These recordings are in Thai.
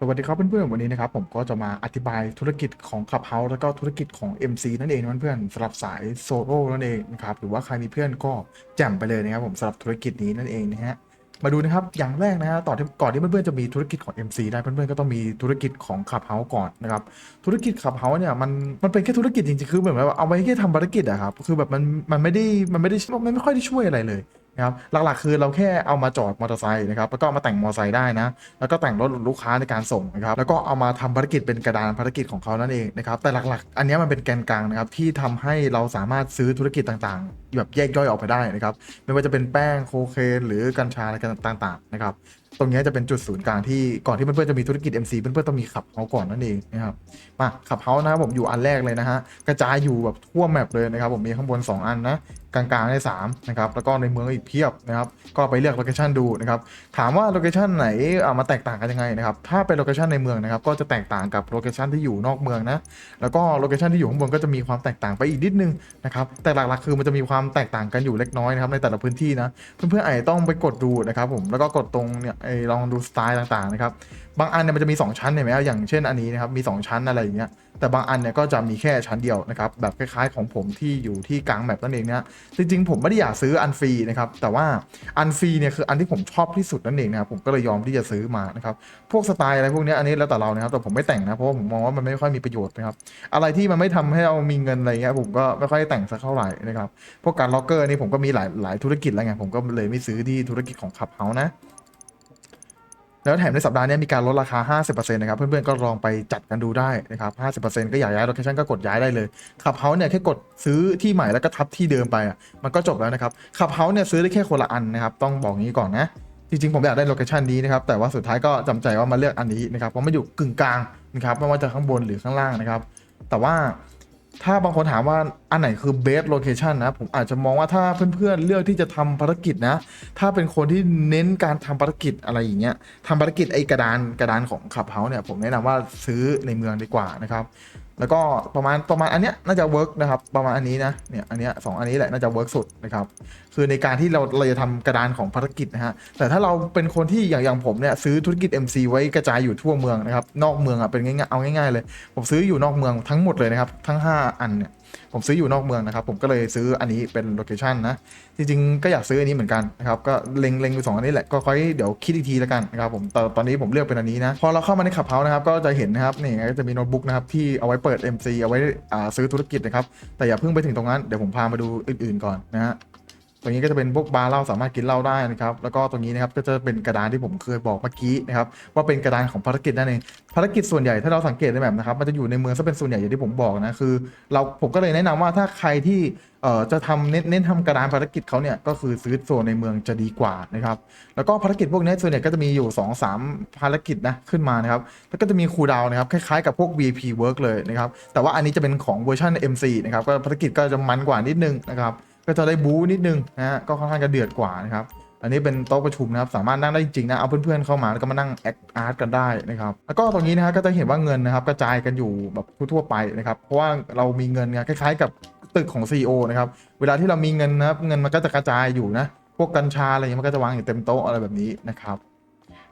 สวัสดีครับเพื่อนๆ วันนี้นะครับผมก็จะมาอธิบายธุรกิจของ Clubhouse แล้วก็ธุรกิจของ MC นั่นเองนะเพื่อนๆสำหรับสายโซโล่นั่นเองนะครับหรือว่าใครมีเพื่อนก็แจ่มไปเลยนะครับผมสำหรับธุรกิจนี้นั่นเองนะฮะมาดูนะครับอย่างแรกนะฮะต่อที่ก่อนที่เพื่อนๆจะมีธุรกิจของ MC ได้เพื่อนๆก็ต้องมีธุรกิจของ Clubhouse ก่อนนะครับธุรกิจ Clubhouse เนี่ยมันมันเป็นแค่ธุรกิจจริงๆคือเหมือนว่าเอาไว้แค่ทำภารกิจอะครับคือแบบมันมันไม่ได้มันไม่ได้มันไม่ค่อยได้ช่วยอะไรเลย นะครับหลักๆคือเราแค่เอามาจอดมอเตอร์ไซค์นะครับแล้วก็มาแต่งมอเตอร์ไซค์ได้นะ แล้วก็แต่งรถลูกค้าในการส่งนะครับแล้วก็เอามาทำภารกิจเป็นกระดานภารกิจของเขานั่นเองนะครับแต่หลักๆ อันนี้มันเป็นแกนกลางนะครับที่ทำให้เราสามารถซื้อธุรกิจต่างๆ แบบแยกย่อยออกไปได้นะครับไม่ว่าจะเป็นแป้งโคเคนหรือกัญชาอะไรต่างๆนะครับตรงนี้จะเป็นจุดศูนย์กลางที่ก่อนที่เพื่อนๆจะมีธุรกิจ MC เพื่อนๆต้องมีขับเฮาก่อนนั่นเองนะครับมาขับเฮานะครับผมอยู่อันแรกเลยนะฮะกระจายอยู่แบบทั่วแมปเลยนะครับผมมีข้างบน 2 อันนะกลางๆได้3นะครับแล้วก็ในเมืองอีกเพียบนะครับก็ไปเลือกโลเคชันดูนะครับถามว่าโลเคชันไหนเอามาแตกต่างกันยังไงนะครับถ้าเป็นโลเคชันในเมืองนะครับก็จะแตกต่างกับโลเคชันที่อยู่นอกเมืองนะแล้วก็โลเคชันที่อยู่ข้างบนก็จะมีความแตกต่างไปอีกนิดนึงนะครับแต่หลักๆคือมันจะมีความแตกต่างกันอยู่เล็กน้อยนะครับในแต่ละพื้นที่นะเพื่อนๆอาจจะต้องไปกดดูนะครับผมแล้วก็กดตรงเนี่ยไอลองดูสไตล์ต่างๆนะครับ บางอันเนี่ยมันจะมี 2 ชั้นเห็นไหมอย่างเช่นอันนี้นะครับมี 2 ชั้นอะไรอย่างเงี้ยแต่บางอันเนี่ยก็จะมีแค่ชั้นเดียวนะครับแบบคล้ายๆของผมที่อยู่ที่กลางแมปนั่นเองเนี่ยจริงๆผมไม่ได้อยากซื้ออันฟรีนะครับแต่ว่าอันฟรีเนี่ยคืออันที่ผมชอบที่สุดนั่นเองนะครับผมก็เลยยอมที่จะซื้อมานะครับพวกสไตล์อะไรพวกนี้อันนี้แล้วแต่เรานะครับแต่ผมไม่แต่งนะเพราะว่าผมมองว่ามันไม่ค่อยมีประโยชน์นะครับอะไรที่มันไม่ทำให้เรามีเงินอะไรเงี้ยผมก็ไม่ค่อยแต่งสักเท่าไหร่นะครับพวกการล็อกเกอร์นี่ผมก็มีหลายหลายธุรกิจแล้วไงผมก็เลยไม่ซื้อที่ธุรกิจของขับเฮานะ แล้วแถมในสัปดาห์นี้มีการลดราคา 50%นะครับเพื่อนๆก็ลองไปจัดกันดูได้นะครับ 50%ก็อยากย้ายโลเคชันก็กดย้ายได้เลยขับเฮาเนี่ยแค่กดซื้อที่ใหม่แล้วก็ทับที่เดิมไปอะมันก็จบแล้วนะครับขับเฮาเนี่ยซื้อได้แค่คนละอันนะครับต้องบอกงี้ก่อนนะจริงๆ ผมอยากได้โลเคชันนี้นะครับแต่ว่าสุดท้ายก็จำใจว่ามาเลือกอันนี้นะครับเพราะมันอยู่กึ่งกลางนะครับไม่ว่าจะข้างบนหรือข้างล่างนะครับแต่ว่า ถ้าบางคนถามว่าอันไหนคือเบสโลเคชันนะ ผมอาจจะมองว่าถ้าเพื่อนๆเลือกที่จะทำภารกิจนะ ถ้าเป็นคนที่เน้นการทำภารกิจอะไรอย่างเงี้ยทำภารกิจไอ้กระดานกระดานของขับเฮาเนี่ยผมแนะนำว่าซื้อในเมืองดีกว่านะครับ แล้วก็ประมาณประมาณอันเนี้ยน่าจะเวิร์กนะครับประมาณอันนี้นะเนี่ยอันเนี้ยสองอันนี้แหละน่าจะเวิร์กสุดนะครับคือในการที่เราเราจะทำกระดานของภารกิจนะฮะแต่ถ้าเราเป็นคนที่อย่างอย่างผมเนี่ยซื้อธุรกิจ MC ไว้กระจายอยู่ทั่วเมืองนะครับนอกเมืองอะเป็นง่ายๆเอาง่ายๆเลย ผมซื้ออยู่นอกเมืองทั้งหมดเลยนะครับทั้ง 5 อันเนี่ย ผมซื้ออยู่นอกเมืองนะครับ ผมก็เลยซื้ออันนี้เป็นโลเคชันนะ จริงๆ ก็อยากซื้ออันนี้เหมือนกันนะครับ ก็เล็งเล็งอยู่สองอันนี้แหละ ก็ค่อยเดี๋ยวคิดอีกทีแล้วกันนะครับผมแต่ตอนนี้ผมเลือกเป็นอันนี้นะ พอเราเข้ามาในขับเฮานะครับ ก็จะเห็นนะครับ นี่ก็จะมีโน้ตบุ๊กนะครับที่เอาไว้เปิด MC เอาไว้อ่าซื้อธุรกิจนะครับ แต่อย่าเพิ่งไปถึงตรงนั้น เดี๋ยวผมพามาดูอื่นๆก่อนนะฮะ ตรงนี้ก็จะเป็นพวกบาร์เหล้าสามารถกินเหล้าได้นะครับ แล้วก็ตรงนี้นะครับก็จะเป็นกระดานที่ผมเคยบอกเมื่อกี้นะครับว่าเป็นกระดานของภารกิจนั่นเองภารกิจส่วนใหญ่ถ้าเราสังเกตในแบบนะครับมันจะอยู่ในเมืองซะเป็นส่วนใหญ่อย่างที่ผมบอกนะคือ เราผมก็เลยแนะนำว่าถ้าใครที่เอ่อจะทำเน้นเน้นทำกระดานภารกิจเขาเนี่ยก็คือซื้อโซนในเมืองจะดีกว่านะครับแล้วก็ภารกิจพวกนี้ส่วนใหญ่ก็จะมีอยู่2อสามภารกิจนะขึ้นมานะครับแล้วก็จะมีคูดาวนะครับคล้ายๆกับพวก VP work เลยนะครับแต่ว่าอันนี้จะเป็นของเวอร์ชัน MC นะครับก็ภารกิจก็จะมันกว่านิดนึงนะครับ ก็จะได้บู๊นิดนึงนะฮะก็ค่อนข้างจะเดือดกว่านะครับอันนี้เป็นโต๊ะประชุมนะครับสามารถนั่งได้จริงๆนะเอาเพื่อนๆเข้ามาแล้วก็มานั่งแอคอาร์ตกันได้นะครับแล้วก็ตรงนี้นะฮะก็จะเห็นว่าเงินนะครับกระจายกันอยู่แบบทั่วๆไปนะครับเพราะว่าเรามีเงินไงคล้ายๆ กับตึกของ CEO นะครับเวลาที่เรามีเงินนะครับเงินมันก็จะกระจายอยู่นะพวกกัญชาอะไรอย่างเงี้ยมันก็จะวางอยู่เต็มโต๊ะอะไรแบบนี้นะครับ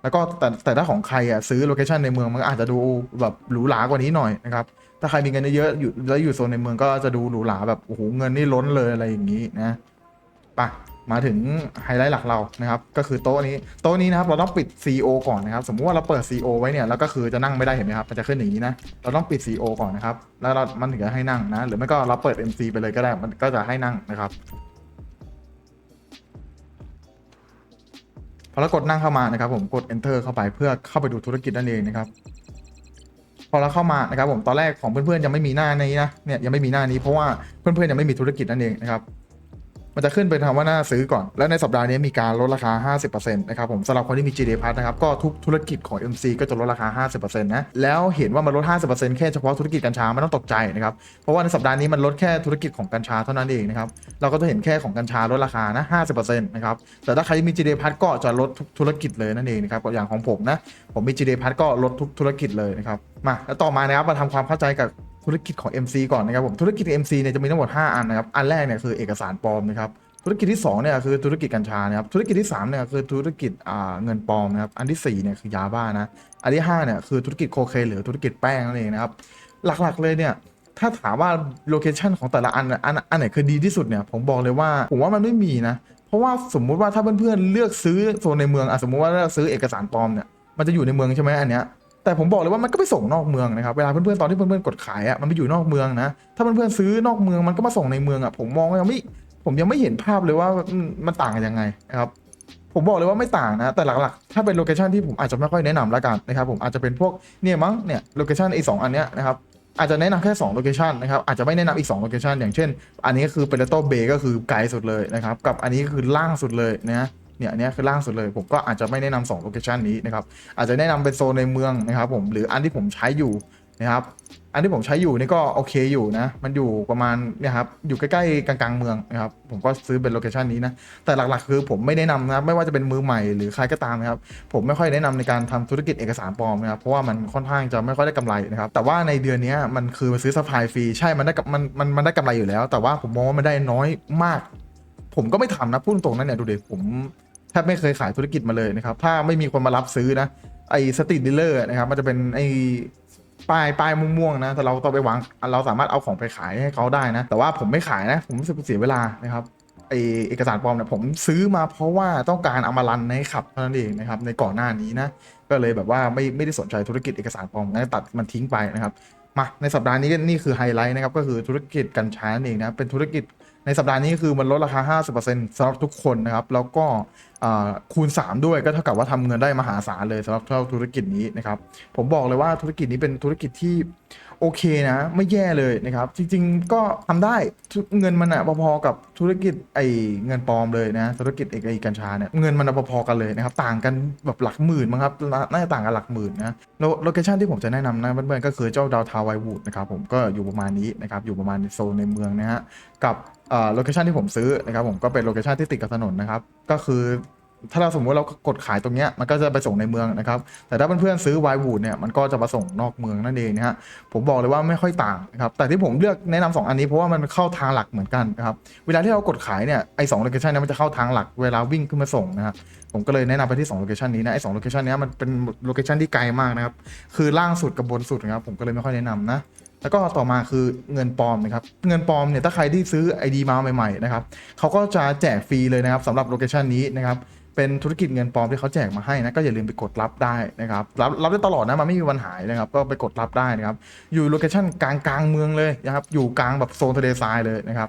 แล้วก็แต่แต่ถ้าของใครอะซื้อโลเคชันในเมืองมันก็อาจจะดูแบบหรูหรากว่านี้หน่อยนะครับ ถ้าใครมีเงินเยอะๆอยู่แล้วอยู่โซนในเมืองก็จะดูหรูหราแบบโอ้โหเงินนี่ล้นเลยอะไรอย่างนี้นะปะมาถึงไฮไลท์หลักเรานะครับ ก็คือโต๊ะนี้โต๊ะนี้นะครับเราต้องปิด CO ก่อนนะครับ สมมุติว่าเราเปิด CO ไว้เนี่ยแล้วก็คือจะนั่งไม่ได้เห็นไหมครับมันจะขึ้นอย่างนี้นะเราต้องปิด CO ก่อนนะครับ แล้วเรามันถึงจะให้นั่งนะ หรือไม่ก็เราเปิด MC ไปเลยก็ได้มันก็จะให้นั่งนะครับพอเรากดนั่งเข้ามานะครับ ผมกด enter เข้าไปเพื่อเข้าไปดูธุรกิจนั่นเองนะครับ พอเราเข้ามานะครับผมตอนแรกของเพื่อนๆยังไม่มีหน้านี้นะเนี่ยยังไม่มีหน้านี้เพราะว่าเพื่อนๆยังไม่มีธุรกิจนั่นเองนะครับ มันจะขึ้นเป็นคำว่าน้าซื้อก่อน แล้วในสัปดาห์นี้มีการลดราคา 50%นะครับผมสำหรับคนที่มี GD Pass นะครับก็ทุกธุรกิจของ MC ก็จะลดราคา 50%นะแล้วเห็นว่ามันลด 50%แค่เฉพาะธุรกิจกัญชาไม่ต้องตกใจนะครับเพราะว่าในสัปดาห์นี้มันลดแค่ธุรกิจของกัญชาเท่านั้นเองนะครับเราก็จะเห็นแค่ของกัญชาลดราคานะ50%นะครับแต่ถ้าใครมี GD Pass ก็จะลดทุกธุรกิจเลยนั่นเองนะครับอย่างของผมนะผมมี GD Pass ก็ลดทุกธุรกิจเลยนะครับมาแล้วต่อมานะครับมาทำความเข้าใจกับ ธุรกิจของ MC ก่อนนะครับผมธุรกิจ MC เนี่ยจะมีทั้งหมด 5 อันนะครับอันแรกเนี่ยคือเอกสารปลอมนะครับธุรกิจที่2เนี่ยคือธุรกิจกัญชานะครับธุรกิจที่3เนี่ยคือธุรกิจอ่าเงินปลอมนะครับอันที่4เนี่ยคือยาบ้านะอันที่5เนี่ยคือธุรกิจโคเคนหรือธุรกิจแป้งนั่นเองนะครับหลักๆเลยเนี่ยถ้าถามว่าโลเคชันของแต่ละอันน่ะอันอันไหนคือดีที่สุดเนี่ยผมบอกเลยว่าผมว่ามันไม่มีนะเพราะว่าสมมุติว่าถ้าเพื่อนๆเลือกซื้อโซนในเมืองอะสมมุติว่าเลือกซื้อเอกสารปลอมเนี่ยมันจะอยู่ในเมืองใช่ไหมอันเนี้ย แต่ผมบอกเลยว่ามันก็ไปส่งนอกเมืองนะครับเวลาเพื่อนๆตอนที่เพื่อนๆกดขายอะมันไปอยู่นอกเมืองนะถ้าเพื่อนๆซื้อนอกเมืองมันก็มาส่งในเมืองอะผมมองยังไม่ผมยังไม่เห็นภาพเลยว่ามันต่างกันยังไงนะครับผมบอกเลยว่าไม่ต่างนะ แต่หลักๆ ถ้าเป็นโลเคชันที่ผมอาจจะไม่ค่อยแนะนำล้วกันนะครับผมอาจจะเป็นพวกเนี่ยมั้งเนี่ยโลเคชันไอ้สองอันเนี้ยนะครับอาจจะแนะนำแค่2โลเคชันนะครับอาจจะไม่แนะนำอีก2โลเคชันอย่างเช่น อันนี้คือเปโตเบก็คือไกลสุดเลยนะครับกับอันนี้คือล่างสุดเลยนะ เนี่ยอันเนี้ยคือล่างสุดเลย ผมก็อาจจะไม่แนะนำสองโลเคชันนี้นะครับอาจจะแนะนำเป็นโซนในเมืองนะครับผมหรืออันที่ผมใช้อยู่นะครับอันที่ผมใช้อยู่นี่ก็โอเคอยู่นะมันอยู่ประมาณเนี่ยครับอยู่ใกล้ๆกลางๆเมืองนะครับผมก็ซื้อเป็นโลเคชันนี้นะแต่หลักๆ คือผมไม่แนะนำนะครับไม่ว่าจะเป็นมือใหม่หรือใครก็ตามนะครับผมไม่ค่อยแนะนำในการทำธุรกิจเอกสารปลอมนะครับเพราะว่ามันค่อนข้างจะไม่ค่อยได้กำไรนะครับแต่ว่าในเดือนนี้มันคือซื้อสปายฟรีใช่มันได้กับมันมันมันได้กำไรอยู่แล้ว แต่ว่าผมมองว่ามันได้น้อยมาก ผมก็ไม่ทำนะพูดตรงๆนั้นเนี่ยดูดิผม บไม่เคยขายธุรกิจมาเลยนะครับ ถ้าไม่มีคนมารับซื้อนะ ไอ้สตรีทดีลเลอร์นะครับ มันจะเป็นไอ้ป้ายป้ายม่วงๆนะ แต่เราต้องไปวาง เราสามารถเอาของไปขายให้เขาได้นะ แต่ว่าผมไม่ขายนะ ผมรู้สึกเสียเวลานะครับไอเอกสารปลอมเนี่ยผมซื้อมาเพราะว่าต้องการเอามารันในขับเท่านั้นเองนะครับในก่อนหน้านี้นะก็เลยแบบว่าไม่ไม่ได้สนใจธุรกิจเอกสารปลอมงั้นตัดมันทิ้งไปนะครับมาในสัปดาห์นี้นี่คือไฮไลท์นะครับก็คือธุรกิจกัญชานั่นเองนะเป็นธุรกิจในสัปดาห์นี้คือมันลดราคา 50%สำหรับทุกคนนะครับแล้วก็ คูณ 3 ด้วยก็เท่ากับว่าทำเงินได้มหาศาลเลยสำหรับเท่าธุรกิจนี้นะครับ ผมบอกเลยว่าธุรกิจนี้เป็นธุรกิจที่โอเคนะ ไม่แย่เลยนะครับ จริง ๆ ก็ทำได้เงินมันอะพอๆกับธุรกิจไอเงินปลอมเลยนะ ธุรกิจเอกไอกัญชาเนี่ยเงินมันอะพอๆกันเลยนะครับ ต่างกันแบบหลักหมื่นมั้งครับน่าจะต่างกันหลักหมื่นนะโลโลเคชันที่ผมจะแนะนำนะเพื่อนๆก็คือเจ้าดาวทาวไววูดนะครับผมก็อยู่ประมาณนี้นะครับอยู่ประมาณในโซนในเมืองนะฮะกับโลเคชันที่ผมซื้อนะครับผมก็เป็นโลเคชันที่ติดกับถนนนะครับก็คือ ถ้าเราสมมติเรากดขายตรงเนี้ยมันก็จะไปส่งในเมืองนะครับ แต่ถ้าเพื่อนๆซื้อไววูดเนี่ยมันก็จะมาส่งนอกเมืองนั่นเองนะฮะผมบอกเลยว่าไม่ค่อยต่างนะครับแต่ที่ผมเลือกแนะนำสองอันนี้เพราะว่ามันเข้าทางหลักเหมือนกันนะครับเวลาที่เรากดขายเนี่ยไอ้สองโลเคชันนี้มันจะเข้าทางหลักเวลาวิ่งขึ้นมาส่งนะครับผมก็เลยแนะนำไปที่2โลเคชันนี้นะไอ้สองโลเคชันนี้มันเป็นโลเคชันที่ไกลมากนะครับคือล่างสุดกับบนสุดนะครับผมก็เลยไม่ค่อยแนะนำนะแล้วก็ต่อมาคือเงินปลอมนะครับเงินปลอมเนี่ยถ้าใครที่ซื้อ ID มาใหม่ๆนะครับเขาก็จะแจกฟรีเลยนะครับสำหรับโลเคชันนี้นะครับ เป็นธุรกิจเงินปลอมที่เขาแจกมาให้นะก็อย่าลืมไปกดรับได้นะครับรับรับได้ตลอดนะมันไม่มีวันหายนะครับก็ไปกดรับได้นะครับอยู่โลเคชันกลางกลางเมืองเลยนะครับอยู่กลางแบบโซนทะเลทรายเลยนะครับ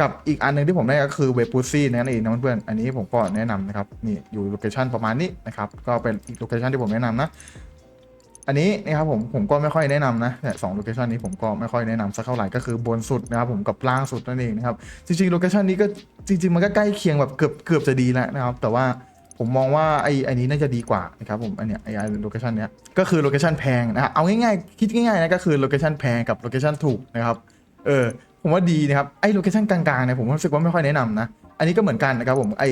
กับอีกอันหนึ่งที่ผมได้ก็คือเวบูซี่นั่นเองนะเพื่อนๆอันนี้ผมก็แนะนำนะครับนี่อยู่โลเคชันประมาณนี้นะครับก็เป็นอีกโลเคชันที่ผมแนะนำนะ อันนี้นะครับผมผมก็ไม่ค่อยแนะนำนะแต่สองโลเคชันนี้ผมก็ไม่ค่อยแนะนำสักเท่าไหร่ก็คือบนสุดนะครับผมกับล่างสุดนั่นเองนะครับจริงๆโลเคชันนี้ก็จริง ๆ มันก็ใกล้เคียงแบบเกือบเกือบจะดีแล้วนะครับแต่ว่าผมมองว่าไอ้ไอ้นี้น่าจะดีกว่านะครับผมอันเนี้ยไอ้โลเคชันเนี้ยก็คือโลเคชันแพงนะเอาง่ายๆคิดง่ายๆนะก็คือโลเคชันแพงกับโลเคชันถูกนะครับเออผมว่าดีนะครับไอ้โลเคชันกลางๆเนี่ยผมรู้สึกว่าไม่ค่อยแนะนำนะอันนี้ก็เหมือนกันนะครับผมไอ้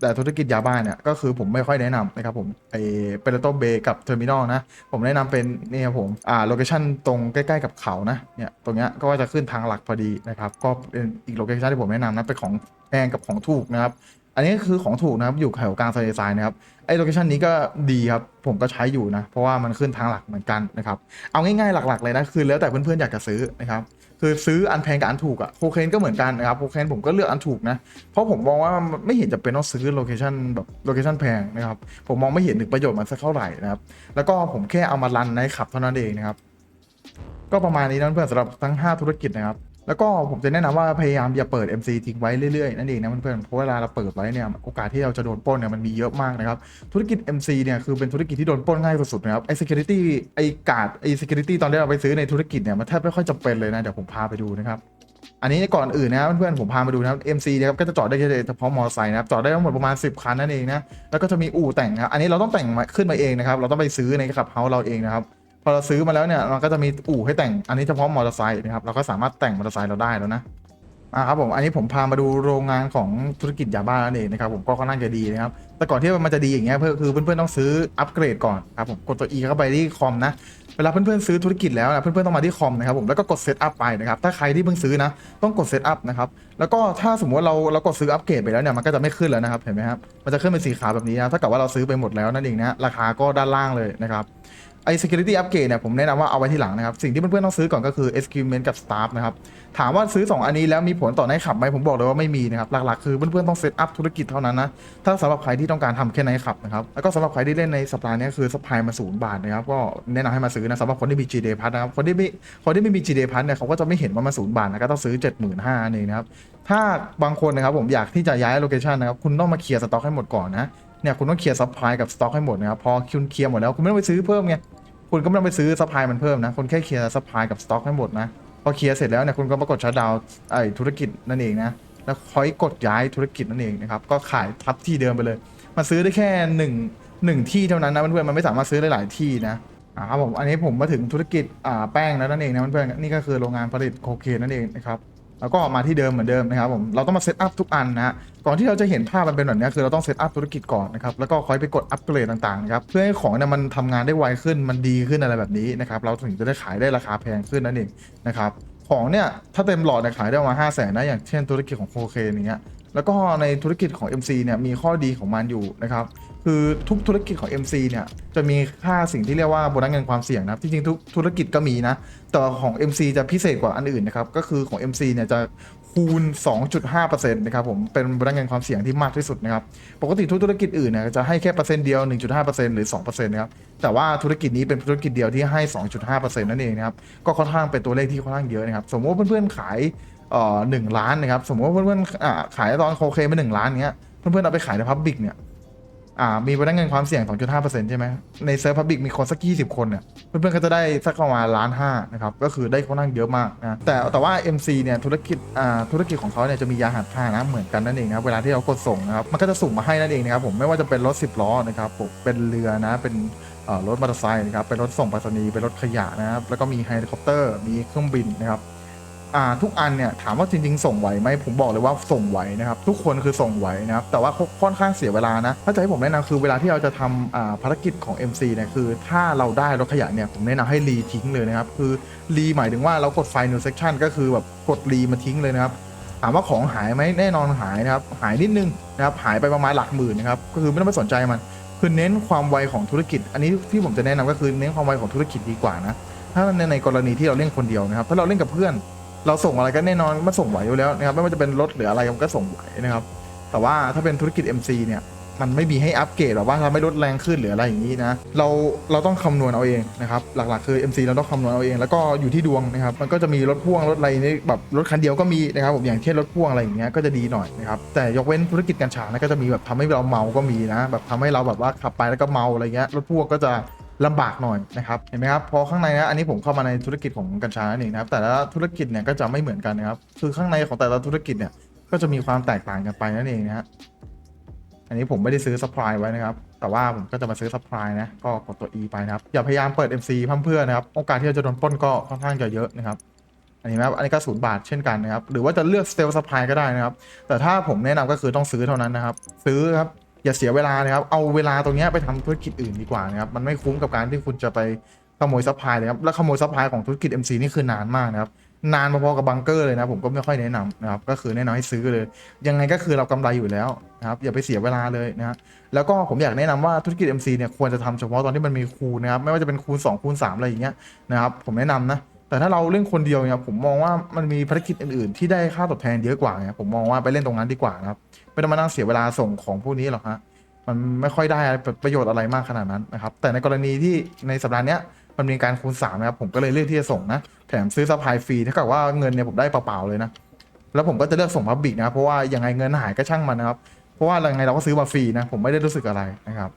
แต่ธุรกิจยาบ้านเนี่ยก็คือผมไม่ค่อยแนะนำนะครับผมไอเปโตเบกับเทอร์มินอลนะ ผมแนะนำเป็นนี่ครับผมอ่าโลเคชันตรงใกล้ๆกับเขานะเนี่ยตรงเนี้ยก็จะขึ้นทางหลักพอดีนะครับก็เป็นอีกโลเคชันที่ผมแนะนำนะเป็นของแพงกับของถูกนะครับอันนี้ก็คือของถูกนะครับอยู่แถวกลางทะเลทรายนะครับไอโลเคชันนี้ก็ดีครับผมก็ใช้อยู่นะ เพราะว่ามันขึ้นทางหลักเหมือนกันนะครับเอาง่ายๆหลักๆเลยนะคือแล้วแต่เพื่อนๆอยากจะซื้อนะครับ คือซื้ออันแพงกับอันถูกอะโคเคนก็เหมือนกันนะครับโคเคนผมก็เลือกอันถูกนะ เพราะผมมองว่าไม่เห็นจะเป็นต้องซื้อโลเคชันแบบโลเคชันแพงนะครับ ผมมองไม่เห็นถึงประโยชน์มันสักเท่าไหร่นะครับ แล้วก็ผมแค่เอามารันในขับเท่านั้นเองนะครับ ก็ประมาณนี้นะเพื่อนสำหรับทั้ง 5 ธุรกิจนะครับ แล้วก็ผมจะแนะนำว่าพยายามอย่าเปิด MC ทิ้งไว้เรื่อยๆนั่นเองนะเพื่อนๆเพราะเวลาเราเปิดไว้เนี่ยโอกาสที่เราจะโดนปล้นเนี่ยมันมีเยอะมากนะครับธุรกิจ MC เนี่ยคือเป็นธุรกิจที่โดนปล้นง่ายสุดๆนะครับไอ้ security ไอ้การ์ดไอ้ security ตอนที่เราไปซื้อในธุรกิจเนี่ยมันแทบไม่ค่อยจำเป็นเลยนะเดี๋ยวผมพาไปดูนะครับอันนี้ก่อนอื่นนะเพื่อนๆผมพามาดูนะครับ MC นะครับก็จะจอดได้แค่เฉพาะมอเตอร์ไซค์นะครับจอดได้ทั้งหมดประมาณ 10 คันนั่นเองนะแล้วก็จะมีอู่แต่งครับอันนี้เราต้องแต่งมาขึ้นมาเองนะครับเราต้องไปซื้อในขับเฮาเราเองนะครับ พอเราซื้อมาแล้วเนี่ยมันก็จะมีอู่ให้แต่งอันนี้เฉพาะมอเตอร์ไซค์นะครับเราก็สามารถแต่งมอเตอร์ไซค์เราได้แล้วนะอ่าครับผมอันนี้ผมพามาดูโรงงานของธุรกิจยาบ้านั่นเองนะครับผมก็ค่อนข้างจะดีนะครับแต่ก่อนที่มันจะดีอย่างเงี้ยเพื่อคือเพื่อนๆต้องซื้ออัปเกรดก่อนครับผมกดตัว E เข้าไปที่คอมนะเวลาเพื่อนๆซื้อธุรกิจแล้วนะเพื่อนๆต้องมาที่คอมนะครับผมแล้วก็กดเซตอัพไปนะครับถ้าใครที่เพิ่งซื้อนะต้องกดเซตอัพนะครับแล้วก็ถ้าสมมติว่าเราเรากดซื้ออัปเกรดไปแล้วเนี่ยมันก็จะไม่ขึ้นแล้วนะครับเห็นไหมครับมันจะขึ้นเป็นสีขาวแบบนี้นะถ้าเกิดว่าเราซื้อไปหมดแล้วนั่นเองนะราคาก็ด้านล่างเลยนะครับ ไอ้ security upgrade เนี่ยผมแนะนำว่าเอาไว้ที่หลังนะครับ สิ่งที่เพื่อนๆต้องซื้อก่อนก็คือ equipment กับ staff นะครับ ถามว่าซื้อ 2 อันนี้แล้วมีผลต่อในขับไหมผมบอกเลยว่าไม่มีนะครับ หลักๆ คือเพื่อนๆต้องเซตอัพธุรกิจเท่านั้นนะ ถ้าสำหรับใครที่ต้องการทำแค่ในขับนะครับ แล้วก็สำหรับใครที่เล่นในสปายเนี่ยคือสปายมาศูนย์บาทนะครับ ก็แนะนำให้มาซื้อนะสำหรับคนที่มี GD Pass นะครับ คนที่ไม่ คนที่ไม่มี GD Pass เนี่ยเขาก็จะไม่เห็นว่ามาศูนย์บาทนะก็ต้องซื้อ 75,000นั่นเองนะครับถ้าบางคนนะครับผมอยากที่จะย้ายโลเคชันนะครับคุณต้องมาเคลียร์สต็อกให้หมดก่อนนะ เนี่ยคุณต้องเคลียร์ซัพพลายกับสต็อกให้หมดนะครับพอคุณเคลียร์หมดแล้วคุณไม่ต้องไปซื้อเพิ่มไงคุณก็ไม่ต้องไปซื้อซัพพลายมันเพิ่มนะคุณแค่เคลียร์ซัพพลายกับสต็อกให้หมดนะพอเคลียร์เสร็จแล้วเนี่ยคุณก็มากดชัดดาวน์ไอ้ธุรกิจนั่นเองนะแล้วคอยกดย้ายธุรกิจนั่นเองนะครับก็ขายทับที่เดิมไปเลยมาซื้อได้แค่หนึ่งหนึ่งที่เท่านั้นนะเพื่อนๆมันไม่สามารถซื้อได้หลายที่นะอ่าครับผมอันนี้ผมมาถึงธุรกิจอ่าแป้งแล้วนั่นเองนะเพื่อนๆนี่ก็คือโรงงานผลิตโคเคนนั่นเองนะครับ แล้วก็มาที่เดิมเหมือนเดิมนะครับผมเราต้องมาเซตอัพทุกอันนะฮะก่อนที่เราจะเห็นภาพมันเป็นแบบนี้คือเราต้องเซตอัพธุรกิจก่อนนะครับแล้วก็คอยไปกดอัปเกรดต่างๆนะครับเพื่อให้ของเนี่ยมันทำงานได้ไวขึ้นมันดีขึ้นอะไรแบบนี้นะครับเราถึงจะได้ขายได้ราคาแพงขึ้นนั่นเองนะครับของเนี่ยถ้าเต็มหลอดเนี่ยขายได้มาห้าแสนนะอย่างเช่นธุรกิจของโคเคนอย่างเงี้ยแล้วก็ในธุรกิจของ MC เนี่ยมีข้อดีของมันอยู่นะครับ คือทุกธุรกิจของ MC เนี่ยจะมีค่าสิ่งที่เรียกว่าโบนัสเงินความเสี่ยงนะครับที่จริงทุกธุรกิจก็มีนะแต่ของ MC จะพิเศษกว่าอันอื่นนะครับก็คือของ MC เนี่ยจะคูณ 2.5%นะครับผมเป็นโบนัสเงินความเสี่ยงที่มากที่สุดนะครับปกติทุกธุรกิจอื่นเนี่ยจะให้แค่เปอร์เซ็นต์เดียว 1.5%หรือ2%นะครับแต่ว่าธุรกิจนี้เป็นธุรกิจเดียวที่ให้ 2.5%นั่นเองนะครับก็ค่อนข้างเป็นตัวเลขที่ค่อนข้างเยอะนะครับสมมติว่าเพื่อนๆขายเอ่อหนึ่งล้านนะครับสมมติว่าเพื่อนๆขายตอนโคเคไปหนึ่งล้านเงี้ยเพื่อนๆเอาไปขายในพับบิกเนี่ย อ่ามีพนักงานความเสี่ยง 2.5%ใช่ไหมในเซิร์ฟพับบิกมีคนสัก20คนเนี่ยเพื่อนๆก็จะได้สักประมาณล้านห้านะครับก็คือได้ค่อนข้างเยอะมากนะแต่แต่ว่า MC เนี่ยธุรกิจอ่าธุรกิจของเขาเนี่ยจะมียาหัดผ้านะเหมือนกันนั่นเองนะครับเวลาที่เรากดส่งนะครับมันก็จะส่งมาให้นั่นเองนะครับผมไม่ว่าจะเป็นรถ 10 ล้อนะครับผมเป็นเรือนะเป็นรถมอเตอร์ไซค์นะครับเป็นรถส่งไปรษณีย์เป็นรถขยะนะครับแล้วก็มีเฮลิคอปเตอร์มีเครื่องบินนะครับ อ่าทุกอันเนี่ยถามว่าจริงๆ ส่งไหวไหมผมบอกเลยว่าส่งไหวนะครับทุกคนคือส่งไหวนะครับแต่ว่าค่อนข้างเสียเวลานะถ้าจะให้ผมแนะนำคือเวลาที่เราจะทำอ่าภารกิจของ MC เนี่ยคือ ถ้าเราได้รถขยะเนี่ยผมแนะนำให้รีทิ้งเลยนะครับคือรีหมายถึงว่าเรากดไฟ new section ก็คือแบบกดรีมาทิ้งเลยนะครับถามว่าของหายไหมแน่นอนหายนะครับหายนิดนึงนะครับหายไปประมาณหลักหมื่นนะครับก็คือไม่ต้องไปสนใจมันคือเน้นความไวของธุรกิจ อันนี้ที่ผมจะแนะนำก็คือเน้นความไวของธุรกิจดีกว่านะถ้าในในกรณีที่เราเล่นคนเดียวนะครับ ถ้าเราเล่นกับเพื่อน เราส่งอะไรก็แน่นอนมันส่งไหวอยู่แล้วนะครับไม่ว่าจะเป็นรถหรืออะไรมันก็ส่งไหวนะครับ แต่ว่าถ้าเป็นธุรกิจ MC เนี่ยมันไม่มีให้อัปเกรดแบบว่าทำให้รถแรงขึ้นหรืออะไรอย่างนี้นะเราเราต้องคำนวณเอาเองนะครับหลักๆคือ MC เราต้องคำนวณเอาเอง แล้วก็อยู่ที่ดวงนะครับมันก็จะมีรถพ่วงรถอะไรนี่แบบรถคันเดียวก็มีนะครับผมอย่างเช่นรถพ่วงอะไรอย่างเงี้ยก็จะดีหน่อยนะครับแต่ยกเว้นธุรกิจกัญชานะก็จะมีแบบทำให้เราเมาก็มีนะแบบทำให้เราแบบว่าขับไปแล้วก็เมาอะไรเงี้ยรถพ่วงก็จะ ลำบากหน่อยนะครับเห็นไหมครับพอข้างในนะอันนี้ผมเข้ามาในธุรกิจของกัญชานั่นเองนะครับแต่ละธุรกิจเนี่ยก็จะไม่เหมือนกันนะครับคือข้างในของแต่ละธุรกิจเนี่ยก็จะมีความแตกต่างกันไปนั่นเองนะฮะอันนี้ผมไม่ได้ซื้อซัพพลายไว้นะครับ แต่ว่าผมก็จะมาซื้อซัพพลายนะ ก็กดตัว E ไปนะครับ อย่าพยายามเปิด MC พั่มเพื่อนนะครับ โอกาสที่เราจะโดนปล้นก็ค่อนข้างจะเยอะนะครับ อันนี้นะครับ อันนี้ก็ศูนย์บาทเช่นกันนะครับ หรือว่าจะเลือกสเตลซัพพลายก็ได้นะครับ แต่ถ้าผมแนะนำก็คือต้องซื้อเท่านั้นนะครับ ซื้อครับ อย่าเสียเวลานะครับ เอาเวลาตรงนี้ไปทำธุรกิจอื่นดีกว่านะครับ มันไม่คุ้มกับการที่คุณจะไปขโมยซัพพลายเลยครับ แล้วขโมยซัพพลายของธุรกิจ MC นี่คือนานมากนะครับ นานพอๆกับบังเกอร์เลยนะ ผมก็ไม่ค่อยแนะนำนะครับ ก็คือแนะนำให้ซื้อเลย ยังไงก็คือเรากำไรอยู่แล้วนะครับ อย่าไปเสียเวลาเลยนะครับแล้วก็ผมอยากแนะนำว่าธุรกิจ MC เนี่ยควรจะทำเฉพาะตอนที่มันมีคูณนะครับ ไม่ว่าจะเป็นคูณ2คูณ3อะไรอย่างเงี้ยนะครับ ผมแนะนำนะแต่ถ้าเราเล่นคนเดียวเนี่ยผมมองว่ามันมีภารกิจอื่นๆ ที่ได้ค่าตอบแทนเยอะกว่าเนี่ยผมมองว่าไปเล่นตรงนั้นดีกว่านะครับ ไม่ต้องมานั่งเสียเวลาส่งของพวกนี้หรอกฮะมันไม่ค่อยได้ประโยชน์อะไรมากขนาดนั้นนะครับ แต่ในกรณีที่ในสัปดาห์นี้มันมีการคูณ3นะครับผมก็เลยเลือกที่จะส่งนะ แถมซื้อซัพพลายฟรีเท่ากับว่าเงินเนี่ยผมได้เปล่าๆเลยนะ แล้วผมก็จะเลือกส่งพับบิกนะเพราะว่ายังไงเงินหายก็ช่างมันนะครับ เพราะว่ายังไงเราก็ซื้อมาฟรีนะ ผมไม่ได้รู้สึกอะไรนะครับ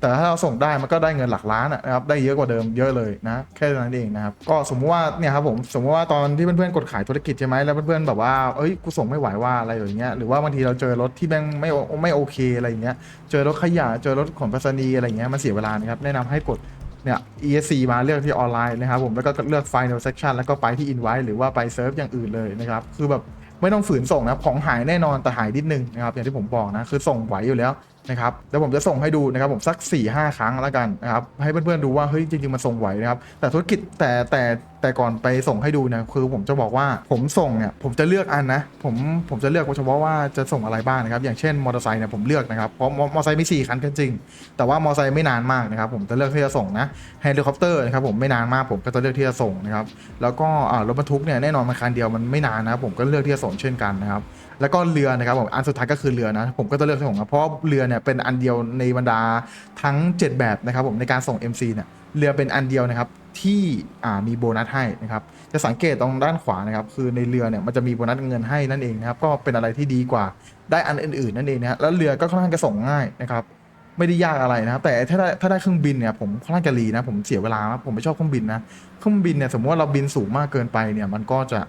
แต่ถ้าเราส่งได้มันก็ได้เงินหลักล้านอะนะครับได้เยอะกว่าเดิมเยอะเลยนะแค่นั้นเองนะครับก็สมมติว่าเนี่ยครับผมสมมติว่าตอนที่เพื่อนๆกดขายธุรกิจใช่ไหมแล้วเพื่อนๆแบบว่าเอ้ยกูส่งไม่ไหวว่าอะไรอย่างเงี้ยหรือว่าบางทีเราเจอรถที่แม่งไม่ไม่โอเคอะไรอย่างเงี้ยเจอรถขยะเจอรถของไปรษณีย์อะไรอย่างเงี้ยมันเสียเวลานะครับแนะนำให้กดเนี่ย ESC มาเลือกที่ออนไลน์นะครับผมแล้วก็เลือก Final Section แล้วก็ไปที่ Invite หรือว่าไปเซิร์ฟอย่างอื่นเลยนะครับคือแบบไม่ต้องฝืนส่งนะของหายแน่นอนแต่หายนิดนึงนะครับอย่างที่ผมบอกนะคือส่งไหวอยู่แล้ว นะครับแล้วผมจะส่งให้ดูนะครับผมสัก4ี่ห้าครั้งแล้วกันนะครับให้เพื่อนๆดูว่าเฮ้ยจริงๆมันส่งไหวนะครับแต่ธุรกิจแต่แต่แต่ก่อนไปส่งให้ดูนี่ยคือผมจะบอกว่าผมส่งเนี่ยผมจะเลือกอันนะผมผมจะเลือกเฉพาะว่าจะส่งอะไรบ้างนะครับอย่างเช่นมอเตอร์ไซค์เนี่ยผมเลือกนะครับเพราะมอเตอร์ไซค์มีสี่คันก็จริง แต่ว่ามอเตอร์ไซค์ไม่นานมากนะครับผมจะเลือกที่จะส่งนะเฮลิคอปเตอร์นะครับผมไม่นานมากผมก็จะเลือกที่จะส่งนะครับแล้วก็รถบรรทุกเนี่ยแน่นอนมันคันเดียวมันไม่นานนะผมก็เลือกที่จะส่งเช่นกันนะครับ แล้วก็เรือนะครับผมอันสุดท้ายก็คือเรือนะผมก็จะเลือกส่งนะเพราะเรือเนี่ยเป็นอันเดียวในบรรดาทั้ง 7 แบบนะครับผมในการส่ง MC เนี่ยเรือเป็นอันเดียวนะครับที่มีโบนัสให้นะครับจะสังเกตตรงด้านขวานะครับคือในเรือเนี่ยมันจะมีโบนัสเงินให้นั่นเองนะครับก็เป็นอะไรที่ดีกว่าได้อันอื่นๆนั่นเองนะฮะแล้วเรือก็ค่อนข้างจะส่งง่ายนะครับ ไม่ได้ยากอะไรนะครับ แต่ถ้าได้ถ้าได้เครื่องบินเนี่ยผมค่อนข้างจะรีนะผมเสียเวลามากผมไม่ชอบเครื่องบินนะเครื่องบินเนี่ยสมมติว่าเราบินสูงมากเกินไปเนี่ยมันก็จะ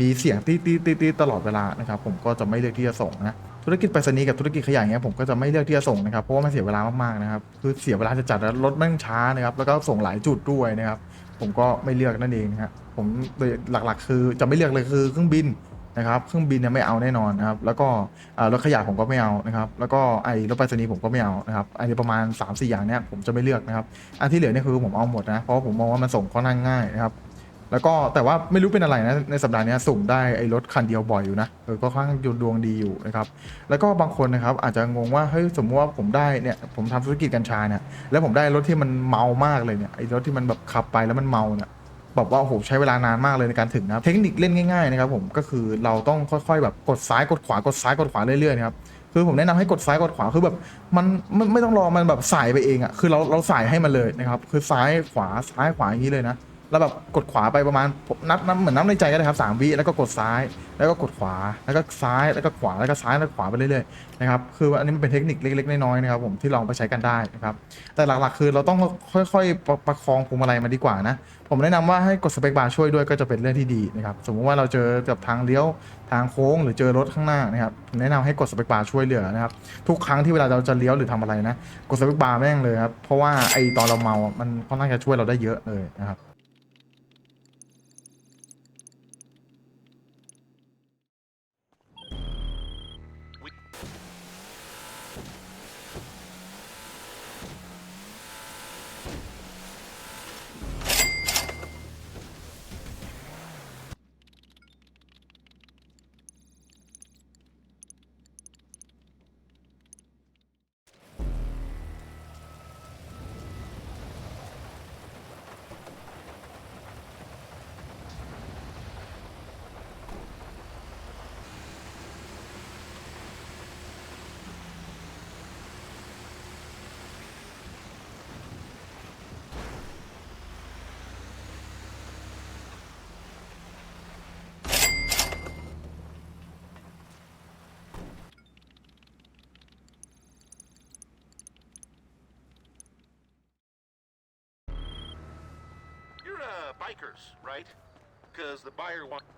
มีเสียงตีตีตีตีตลอดเวลานะครับผมก็จะไม่เลือกที่จะส่งนะธุรกิจไปรษณีย์กับธุรกิจขยะเงี้ยผมก็จะไม่เลือกที่จะส่งนะครับเพราะว่ามันเสียเวลามากๆนะครับคือเสียเวลาจะจัดแล้วรถแม่งช้านะครับแล้วก็ส่งหลายจุดด้วยนะครับผมก็ไม่เลือกนั่นเองนะครับผมโดยหลักๆ คือจะไม่เลือกเลยคือเครื่องบิน นะครับเครื่องบินเนี่ยไม่เอาแน่นอนนะครับแล้วก็รถขยะผมก็ไม่เอานะครับแล้วก็ไอ้รถไปรษณีย์ผมก็ไม่เอานะครับอันนี้ประมาณ 3 4 อย่างเนี่ยผมจะไม่เลือกนะครับอันที่เหลือเนี่ยคือผมเอาหมดนะเพราะผมมองว่ามันส่งค่อนข้างง่ายนะครับแล้วก็แต่ว่าไม่รู้เป็นอะไรนะในสัปดาห์นี้สุ่มได้ไอ้รถคันเดียวบ่อยอยู่นะเออก็ค่อนข้างดวงดีอยู่นะครับแล้วก็บางคนนะครับอาจจะงงว่าเฮ้ยสมมติว่าผมได้เนี่ยผมทำธุรกิจกัญชาเนี่ยแล้วผมได้รถที่มันเมามากเลยเนี่ยไอ้รถที่มันแบบขับไปแล้วมันเมาเนี่ย แบบว่าโอ้โหใช้เวลานานมากเลยในการถึงนะครับเทคนิคเล่นง่ายๆนะครับผมก็คือเราต้องค่อยๆแบบกดซ้ายกดขวากดซ้ายกดขวาเรื่อยๆนะครับคือผมแนะนำให้กดซ้ายกดขวาคือแบบมันไม่ไม่ต้องรอมันแบบสายไปเองอะ่ะคือเราเราสายให้มันเลยนะครับคือซ้ายขวาซ้ายขวาอย่างนี้เลยนะ แล้วแบบกดขวาไปประมาณนับนับเหมือนนับในใจก็ได้ครับสามวิแล้วก็กดซ้าย แล้วก็กดขวาแล้วก็ซ้ายแล้วก็ขวาแล้วก็ซ้ายแล้วขวาไปเรื่อยๆนะครับคืออันนี้มันเป็นเทคนิคเล็กๆน้อยๆนะครับผมที่ลองไปใช้กันได้นะครับแต่หลักๆคือเราต้องค่อยๆประประคองพวงมาลัยมาดีกว่านะผมแนะนำว่าให้กดสเปคบาร์ช่วยด้วยก็จะเป็นเรื่องที่ดีนะครับสมมุติว่าเราเจอกับทางเลี้ยวทางโค้งหรือเจอรถข้างหน้านะครับแนะนำให้กดสเปคบาร์ช่วยเหลือนะครับทุกครั้งที่เวลาเราจะเลี้ยวหรือทำอะไรนะกดสเปคบาร์แม่งเลยครับเพราะว่าไอตอนเราเมา มันค่อนข้างจะช่วยเราได้เยอะเลยนะครับ bikers, right? Because the buyer wants.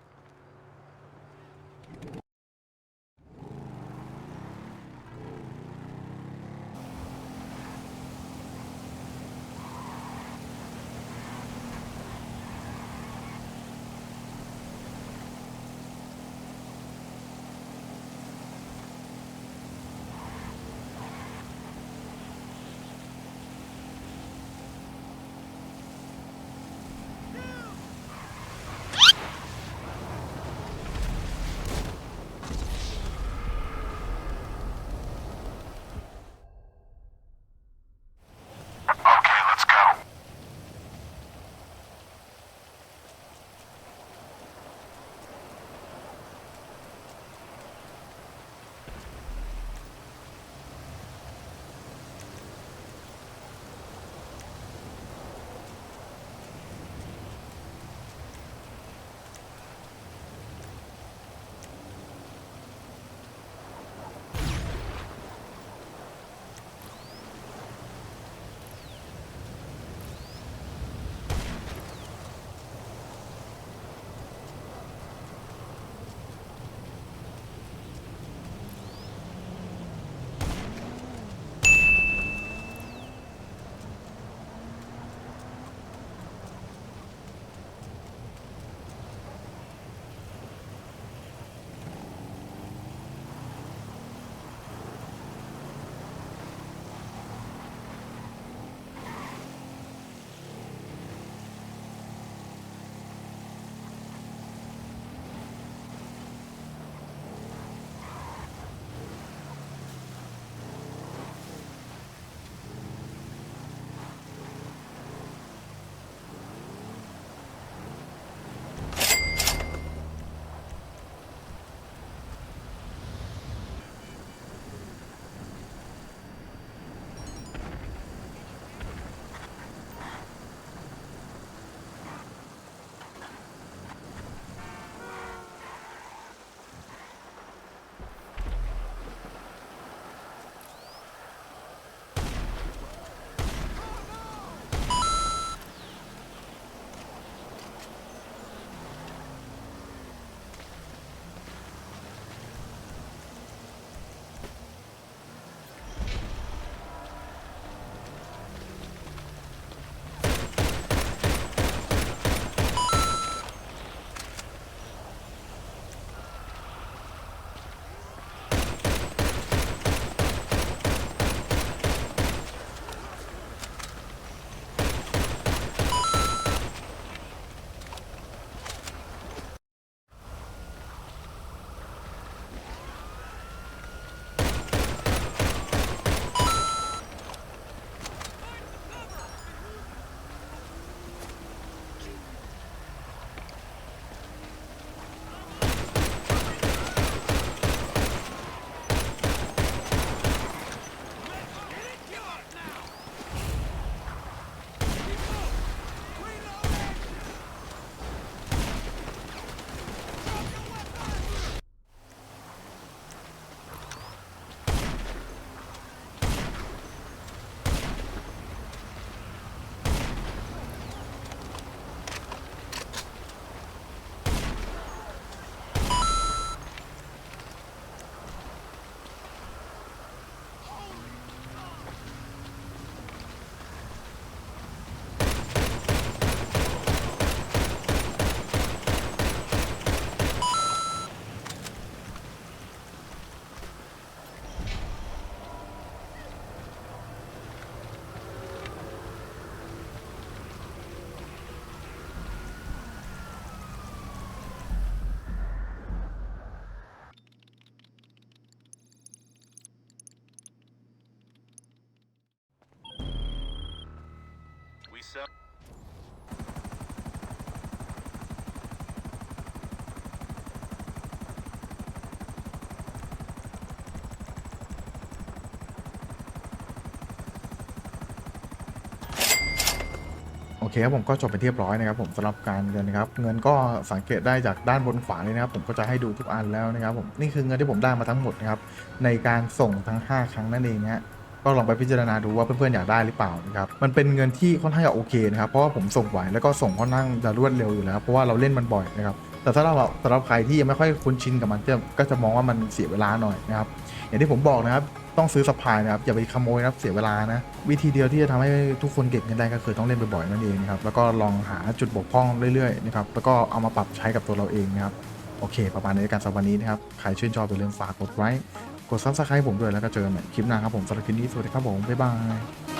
We sell. โอเคครับผมก็จบไปเรียบร้อยนะครับผมสำหรับการเงินนะครับเงินก็สังเกตได้จากด้านบนขวาเลยนะครับ ผมก็จะให้ดูทุกอันแล้วนะครับผมนี่คือเงินที่ผมได้มาทั้งหมดนะครับในการส่งทั้ง 5 ครั้งนั่นเองนะฮะ ก็ลองไปพิจารณาดูว่าเพื่อนๆอยากได้หรือเปล่านะครับมันเป็นเงินที่ค่อนข้างจะโอเคนะครับเพราะว่าผมส่งไหวแล้วก็ส่งค่อนข้างจะรวดเร็วอยู่แล้วเพราะว่าเราเล่นมันบ่อยนะครับแต่ถ้าเราสำหรับใครที่ยังไม่ค่อยคุ้นชินกับมันจะก็จะมองว่ามันเสียเวลาหน่อยนะครับอย่างที่ผมบอกนะครับต้องซื้อสปายนะครับอย่าไปขโมยนะครับเสียเวลานะวิธีเดียวที่จะทำให้ทุกคนเก็บเงินได้ก็คือต้องเล่นบ่อยๆนั่นเองนะครับแล้วก็ลองหาจุดบกพร่องเรื่อยๆนะครับแล้วก็เอามาปรับใช้กับตัวเราเองนะครับโอเค ประมาณนี้การสำหรับวันนี้นะครับ ใครชื่นชอบอย่าลืมฝากกดไลค์ กดซับสไครต์ผมด้วยแล้วก็เจอกันใหม่คลิปหน้าครับผมสำหรับคลิปนี้สวัสดีครับผมบ๊ายบาย